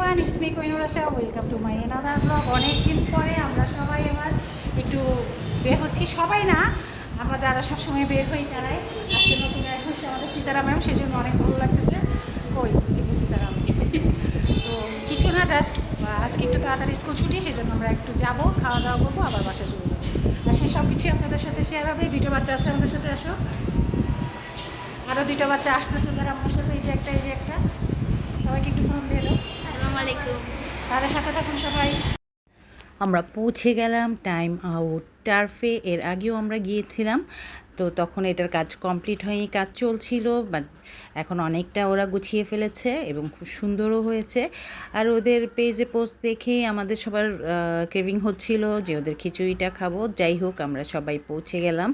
Everyone it's me কৈনুরাশা welcome to my another vlog অনেকদিন পরে আমরা সবাই এবার একটু বের হচ্ছি। সবাই না, আমরা যারা সবসময় বের হই তারাই। আজকে নতুন এক হচ্ছে আমাদের সীতারাম ম্যাম সেই জন্য অনেক ভালো লাগতেছে। কই একটু সীতারাম। তো কিছু না জাস্ট আজকে একটু তাড়াতাড়ি স্কুল ছুটি সেই জন্য আমরা একটু যাব খাওয়া দাওয়া করব, আবার বাসায় চলে যাব। আর সেই সব কিছুই আপনাদের সাথে শেয়ার হবে। দুটো বাচ্চা আছে আমাদের সাথে, আসো। আরও দুটো বাচ্চা আসতেছে, তারা আমার সাথে, এই যে একটা, এই যে একটা। সবাইকে একটু সালাম আসসালামু আলাইকুম। তাদের সাথে থাকুন সবাই। আমরা পৌঁছে গেলাম টাইম আউট টার্ফে। এর আগেও আমরা গিয়েছিলাম। তো তখন এটার কাজ কমপ্লিট হয়নি কাজ চলছিল, বাট এখন অনেকটা ওরা গুছিয়ে ফেলেছে এবং খুব সুন্দরও হয়েছে। আর ওদের পেজে পোস্ট দেখে আমাদের সবার ক্রেভিং হচ্ছিল যে ওদের খিচুড়িটা খাব। যাই হোক, আমরা সবাই পৌঁছে গেলাম।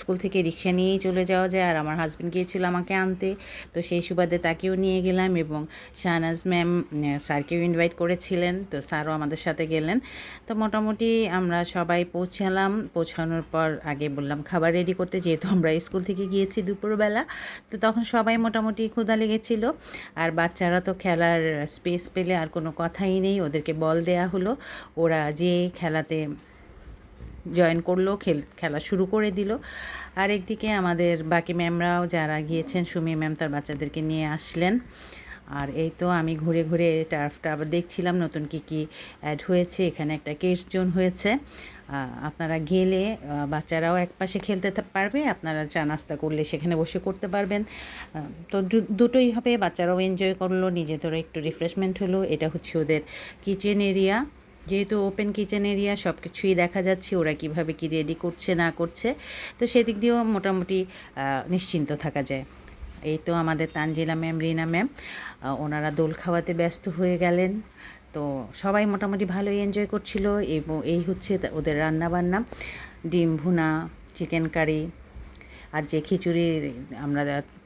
স্কুল থেকে রিক্সা নিয়েই চলে যাওয়া যায়। আর আমার হাজব্যান্ড গিয়েছিল আমাকে আনতে। তো সেই সুবাদে তাকেও নিয়ে গেলাম এবং শাহনাজ ম্যাম স্যারকেও ইনভাইট করেছিলেন। তো স্যারও আমাদের সাথে গেলেন। তো মোটামুটি আমরা সবাই পৌঁছালাম। পৌঁছানোর পর আগে বললাম খাবার রেডি করতে যেহেতু আমরা স্কুল থেকে গিয়েছি দুপুরবেলা, তো তখন সবাই মোটামুটি ক্ষুধা লেগেছিল। আর বাচ্চারা তো খেলার স্পেস পেলে আর কোনো কথাই নেই, ওদেরকে বল দেয়া হলো। ওরা যে খেলাতে জয়েন করল, খেল, খেলা শুরু করে দিল। আর একদিকে আমাদের বাকি ম্যামরাও যারা গিয়েছেন সুমি ম্যাম তার বাচ্চাদেরকে নিয়ে আসলেন। আর এই তো আমি ঘুরে ঘুরে টার্ফটা আবার দেখছিলাম, নতুন কি কি অ্যাড হয়েছে। এখানে একটা কেস জোন হয়েছে। আপনারা গেলে বাচ্চারাও এক পাশে খেলতে পারবে, আপনারা চা নাস্তা করলে সেখানে বসে করতে পারবেন। তো দুটোই হবে, বাচ্চারাও এনজয় করল, নিজেদেরও একটু রিফ্রেশমেন্ট হলো, এটা হচ্ছে ওদের কিচেন এরিয়া যেহেতু ওপেন কিচেন এরিয়া সব কিছুই দেখা যাচ্ছে, ওরা কীভাবে কি রেডি করছে, না করছে। তো সেদিক দিয়েও মোটামুটি নিশ্চিন্ত থাকা যায়। এই তো আমাদের তানজিলা ম্যাম, রিনা ম্যাম ওনারা দোল খাওয়াতে ব্যস্ত হয়ে গেলেন। তো সবাই মোটামুটি ভালোই এনজয় করছিল এবং এই হচ্ছে ওদের রান্নাবান্না। ডিম ভুনা চিকেন কারি আর যে খিচুড়ির আমরা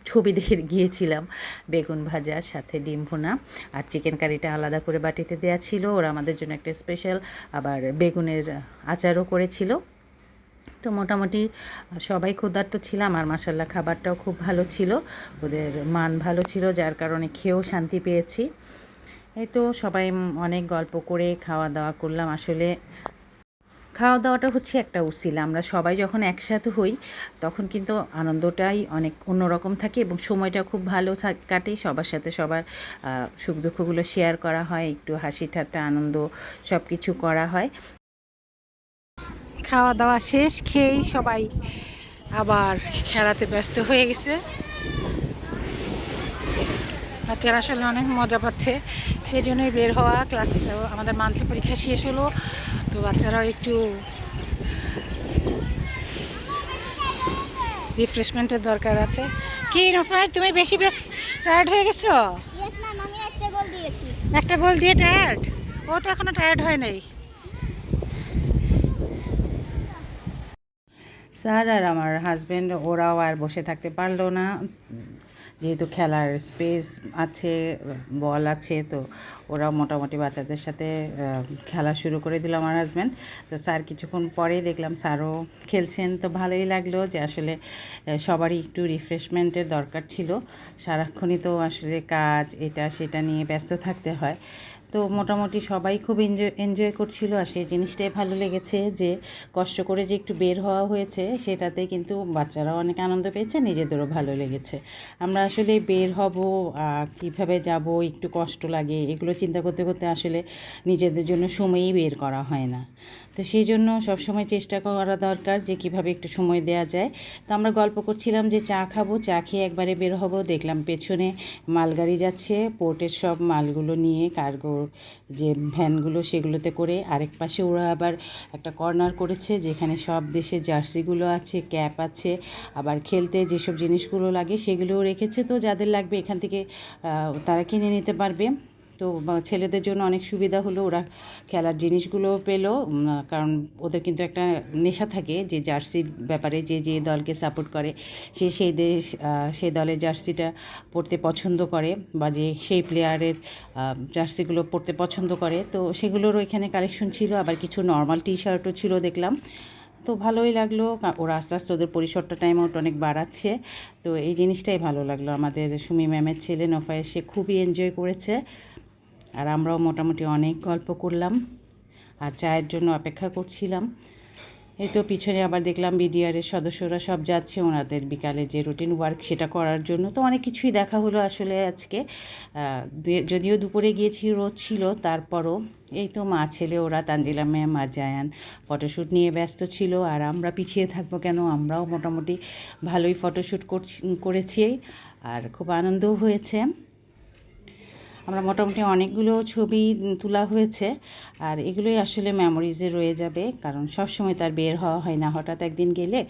ছবি দেখে গিয়েছিলাম, বেগুন ভাজার সাথে ডিম ভুনা আর চিকেন কারিটা আলাদা করে বাটিতে দেওয়া ছিল। ওরা আমাদের জন্য একটা স্পেশাল আবার বেগুনের আচারও করেছিল। তো মোটামুটি সবাই ক্ষুধার্ত ছিলাম আর মাসাল্লাহ খাবারটাও খুব ভালো ছিল। ওদের মান ভালো ছিল, যার কারণে খেয়েও শান্তি পেয়েছি। এই তো সবাই অনেক গল্প করে খাওয়া দাওয়া করলাম। আসলে খাওয়া দাওয়াটা হচ্ছে একটা উসিলা। আমরা সবাই যখন একসাথে হই, তখন কিন্তু আনন্দটাই অনেক অন্যরকম থাকে এবং সময়টা খুব ভালো কাটে। সবার সাথে সবার সুখ দুঃখগুলো শেয়ার করা হয়, একটু হাসি ঠাট্টা আনন্দ সব কিছু করা হয়। খাওয়া দাওয়া শেষ, খেয়েই সবাই আবার খেলাতে ব্যস্ত হয়ে গেছে। বাচ্চারা আসলে অনেক মজা পাচ্ছে। সেই জন্যই বের হওয়া ক্লাস আমাদের মান্থলি পরীক্ষা শেষ হলো। তো বাচ্চারাও একটু রিফ্রেশমেন্টের দরকার আছে। কি রফাই তুমি বেশি বেশ টায়ার্ড হয়ে গেছো? একটা গোল দিয়ে টায়ার্ড ও তো এখনও টায়ার্ড হয় নাই। স্যার আর আমার হাজব্যান্ড ওরাও আর বসে থাকতে পারল না। যেহেতু খেলার স্পেস আছে বল আছে, তো ওরা মোটামুটি বাচ্চাদের সাথে খেলা শুরু করে দিল আমার হাজব্যান্ড তো স্যার কিছুক্ষণ পরেই দেখলাম স্যারও খেলছেন। তো ভালোই লাগল যে আসলে সবারই একটু রিফ্রেশমেন্টের দরকার ছিল। সারাক্ষণই তো আসলে কাজ, এটা সেটা নিয়ে ব্যস্ত থাকতে হয়। তো মোটামুটি সবাই খুব এনজয় এনজয় করছিল আর সেই জিনিসটাই ভালো লেগেছে যে কষ্ট করে যে একটু বের হওয়া হয়েছে সেটাতে কিন্তু বাচ্চারাও অনেক আনন্দ পেয়েছে, নিজেদেরও ভালো লেগেছে। আমরা আসলে বের হব কীভাবে যাব, একটু কষ্ট লাগে, এগুলো চিন্তা করতে করতে আসলে নিজেদের জন্য সময়ই বের করা হয় না। তো সেই জন্য সবসময় চেষ্টা করা দরকার যে কীভাবে একটু সময় দেওয়া যায়। তো আমরা গল্প করছিলাম যে চা খাব, চা খেয়ে একবারে বের হব, দেখলাম পেছনে মালগাড়ি যাচ্ছে, পোর্টের সব মালগুলো নিয়ে কার্গো যে ভ্যানগুলো সেগুলোতে করে আরেক পাশে ওরা আবার একটা কর্নার করেছে যেখানে সব দেশের জার্সিগুলো আছে, ক্যাপ আছে, আবার খেলতে যেসব জিনিসগুলো লাগে সেগুলোও রেখেছে। তো যাদের লাগবে এখান থেকে তারা কিনে নিতে পারবে। তো ছেলেদের জন্য অনেক সুবিধা হলো, ওরা খেলার জিনিসগুলো পেল কারণ ওদের কিন্তু একটা নেশা থাকে যে জার্সির ব্যাপারে, যে যে দলকে সাপোর্ট করে, সে সেই দেশ সেই দলের জার্সিটা পরতে পছন্দ করে, বা যে সেই প্লেয়ারের জার্সিগুলো পরতে পছন্দ করে। তো সেগুলোরও এখানে কালেকশন ছিল, আবার কিছু নর্মাল টি শার্টও ছিল দেখলাম। তো ভালোই লাগল ওরা আস্তে আস্তে ওদের পরিসরটা টাইম আউট অনেক বাড়াচ্ছে। তো এই জিনিসটাই ভালো লাগল আমাদের সুমি ম্যামের ছেলে নফায় সে খুবই এনজয় করেছে। আর আমরাও মোটামুটি অনেক গল্প করলাম আর চায়ের জন্য অপেক্ষা করছিলাম। এই তো পিছনে আবার দেখলাম বিডিআরের সদস্যরা সব যাচ্ছে ওনাদের বিকালে যে রুটিন ওয়ার্ক সেটা করার জন্য। তো অনেক কিছুই দেখা হলো আসলে আজকে। যদিও দুপুরে গিয়েছি, রোদ ছিল, তারপরও এই তো মা, ছেলে, ওরা, তানজিলা ম্যাম আর জায়ান ফটোশ্যুট নিয়ে ব্যস্ত ছিল আর আমরা পিছিয়ে থাকব কেন? আমরাও মোটামুটি ভালোই ফটোশ্যুট করছি, করেছি আর খুব আনন্দও হয়েছে। আমরা মোটামুটি অনেকগুলো ছবি তোলা হয়েছে। আর এগুলোই আসলে মেমোরিজে রয়ে যাবে, কারণ সব সময় তার বের হওয়া হয় না। হঠাৎ একদিন গেলে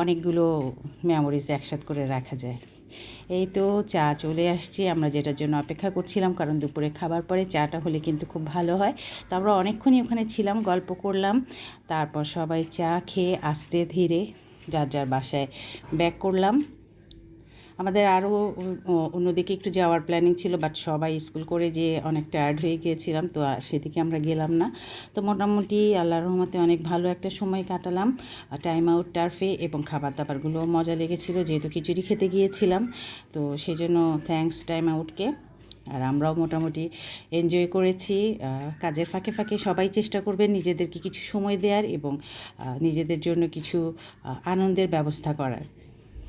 অনেকগুলো মেমোরিজ একসাথ করে রাখা যায়। এই তো চা চলে আসছি, আমরা যেটার জন্য অপেক্ষা করছিলাম, কারণ দুপুরে খাবার পরে চাটা হলে কিন্তু খুব ভালো হয়। তো আমরা অনেকক্ষণই ওখানে ছিলাম, গল্প করলাম, তারপর সবাই চা খেয়ে আস্তে ধীরে যার যার বাসায় ব্যাক করলাম। আমাদের আরও অন্যদিকে একটু যাওয়ার প্ল্যানিং ছিল বাট সবাই স্কুল করে যে অনেক টায়ার্ড হয়ে গিয়েছিলাম, তো আর সেদিকে আমরা গেলাম না। তো মোটামুটি আল্লাহর রহমতে অনেক ভালো একটা সময় কাটালাম টাইম আউট টার্ফে এবং খাবার দাবারগুলো মজা লেগেছিল, যেহেতু খিচুড়ি খেতে গিয়েছিলাম, তো সেই জন্য থ্যাঙ্কস টাইম আউটকে আর আমরাও মোটামুটি এনজয় করেছি কাজের ফাঁকে ফাঁকে সবাই চেষ্টা করবেন নিজেদেরকে কিছু সময় দেওয়ার এবং নিজেদের জন্য কিছু আনন্দের ব্যবস্থা করার।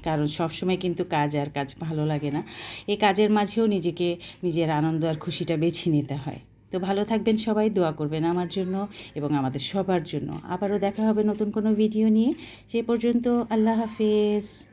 কারণ সবসময় কিন্তু কাজ আর কাজ ভালো লাগে না। এই কাজের মাঝেও নিজেকে, নিজের আনন্দ আর খুশিটা বেছে নিতে হয়। তো ভালো থাকবেন সবাই, দোয়া করবেন আমার জন্য এবং আমাদের সবার জন্য। আবারও দেখা হবে নতুন কোনো ভিডিও নিয়ে। সে পর্যন্ত আল্লাহ হাফেজ।